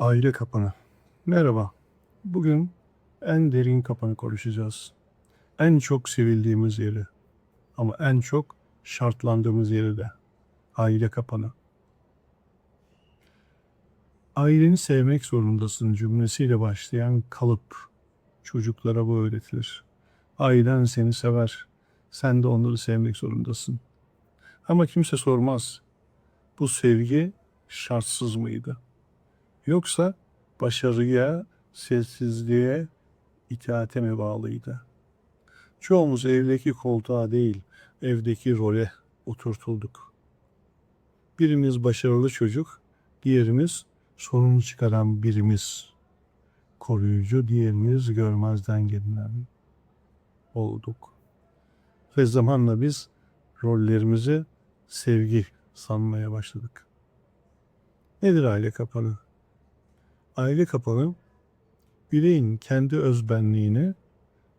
Aile kapanı. Merhaba. Bugün en derin kapanı konuşacağız. En çok sevildiğimiz yeri ama en çok şartlandığımız yeri de. Aile kapanı. Aileni sevmek zorundasın cümlesiyle başlayan kalıp çocuklara bu öğretilir. Ailen seni sever. Sen de onları sevmek zorundasın. Ama kimse sormaz. Bu sevgi şartsız mıydı? Yoksa başarıya, sessizliğe, itaate mi bağlıydı? Çoğumuz evdeki koltuğa değil, evdeki role oturtulduk. Birimiz başarılı çocuk, diğerimiz sorun çıkaran birimiz. Koruyucu, diğerimiz görmezden gelinen olduk. Ve zamanla biz rollerimizi sevgi sanmaya başladık. Nedir aile kapanı? Aile kapanı, bireyin kendi özbenliğini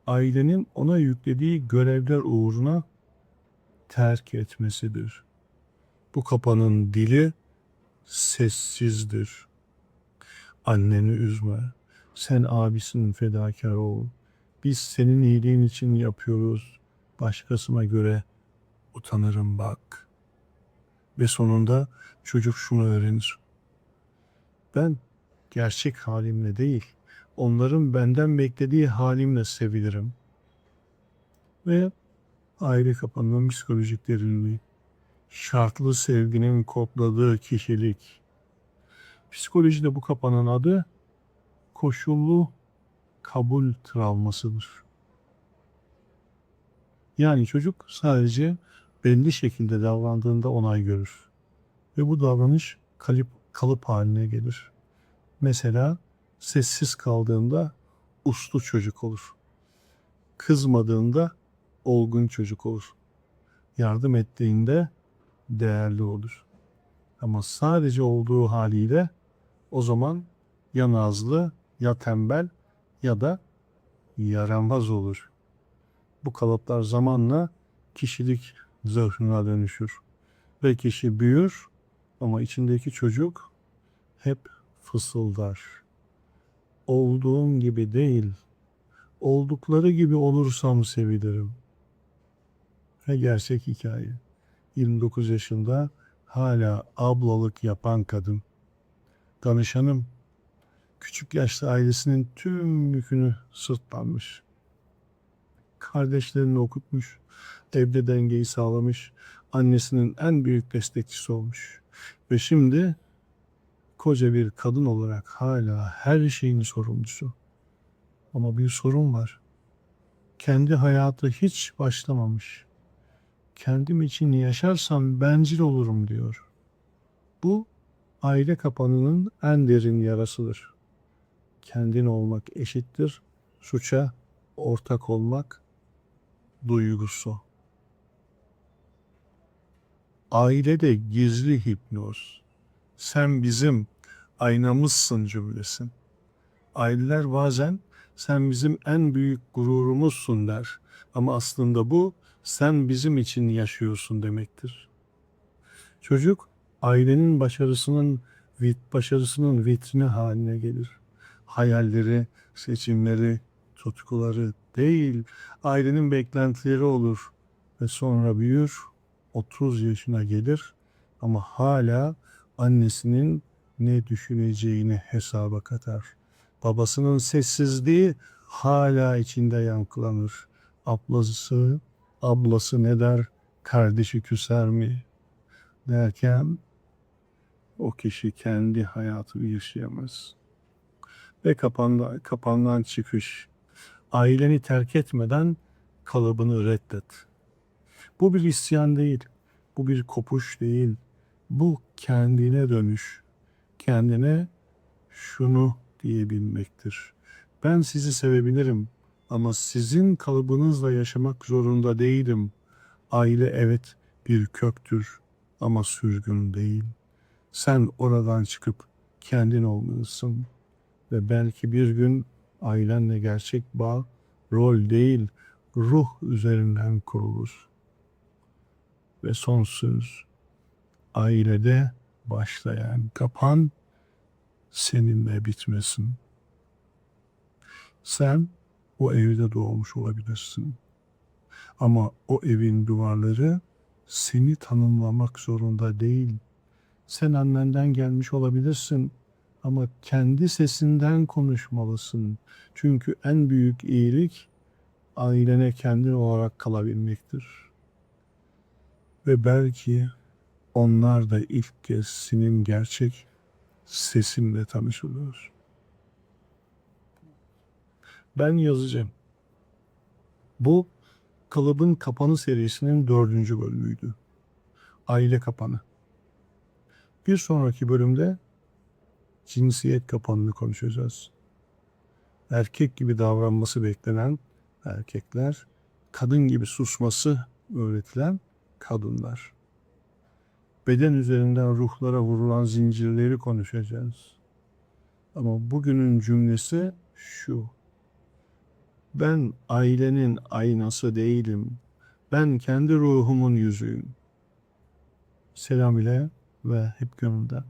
ailenin ona yüklediği görevler uğruna terk etmesidir. Bu kapanın dili sessizdir. Anneni üzme. Sen abisin fedakar ol. Biz senin iyiliğin için yapıyoruz. Başkasına göre utanırım bak. Ve sonunda çocuk şunu öğrenir. Ben gerçek halimle değil, onların benden beklediği halimle sevilirim. Ve aile kapanma psikolojik derinliği, şartlı sevginin kodladığı kişilik. Psikolojide bu kapanın adı koşullu kabul travmasıdır. Yani çocuk sadece belli şekilde davrandığında onay görür. Ve bu davranış kalıp, kalıp haline gelir. Mesela sessiz kaldığında uslu çocuk olur. Kızmadığında olgun çocuk olur. Yardım ettiğinde değerli olur. Ama sadece olduğu haliyle o zaman ya nazlı ya tembel ya da yaramaz olur. Bu kalıplar zamanla kişilik zırhına dönüşür. Ve kişi büyür ama içindeki çocuk hep fısıldar. Olduğum gibi değil, oldukları gibi olursam sevinirim. Ve gerçek hikaye. 29 yaşında hala ablalık yapan kadın. Danışanım küçük yaşta ailesinin tüm yükünü sırtlanmış. Kardeşlerini okutmuş, evde dengeyi sağlamış, annesinin en büyük destekçisi olmuş. Ve şimdi koca bir kadın olarak hala her şeyin sorumlusu. Ama bir sorun var. Kendi hayatı hiç başlamamış. Kendim için yaşarsam bencil olurum diyor. Bu aile kapanının en derin yarasıdır. Kendin olmak eşittir suça ortak olmak duygusu. Ailede gizli hipnoz. Sen bizim aynamızsın cümlesin. Aileler bazen sen bizim en büyük gururumuzsun der. Ama aslında bu sen bizim için yaşıyorsun demektir. Çocuk ailenin başarısının vit başarısının vitrini haline gelir. Hayalleri, seçimleri, tutkuları değil, ailenin beklentileri olur ve sonra büyür, 30 yaşına gelir ama hala annesinin ne düşüneceğini hesaba katar. Babasının sessizliği hala içinde yankılanır. Ablası, ablası ne der, kardeşi küser mi derken o kişi kendi hayatını yaşayamaz. Ve kapandan, kapandan çıkış. Aileni terk etmeden kalıbını reddet. Bu bir isyan değil. Bu bir kopuş değil. Bu kendine dönüş. Kendine şunu diyebilmektir. Ben sizi sevebilirim ama sizin kalıbınızla yaşamak zorunda değilim. Aile evet bir köktür ama sürgün değil. Sen oradan çıkıp kendin olmalısın ve belki bir gün ailenle gerçek bağ rol değil ruh üzerinden kurulur. Ve son söz ailede başlayan kapan seninle bitmesin. Sen o evde doğmuş olabilirsin. Ama o evin duvarları seni tanımlamak zorunda değil. Sen annenden gelmiş olabilirsin ama kendi sesinden konuşmalısın. Çünkü en büyük iyilik ailene kendin olarak kalabilmektir. Ve belki onlar da ilk kez senin gerçek sesinle tanışılıyor. Ben yazacağım. Bu Kalıbın Kapanı serisinin dördüncü bölümüydü. Aile kapanı. Bir sonraki bölümde cinsiyet kapanını konuşacağız. Erkek gibi davranması beklenen erkekler, kadın gibi susması öğretilen kadınlar. Beden üzerinden ruhlara vurulan zincirleri konuşacağız. Ama bugünün cümlesi şu. Ben ailenin aynası değilim. Ben kendi ruhumun yüzüyüm. Selam ile ve hep gönülden.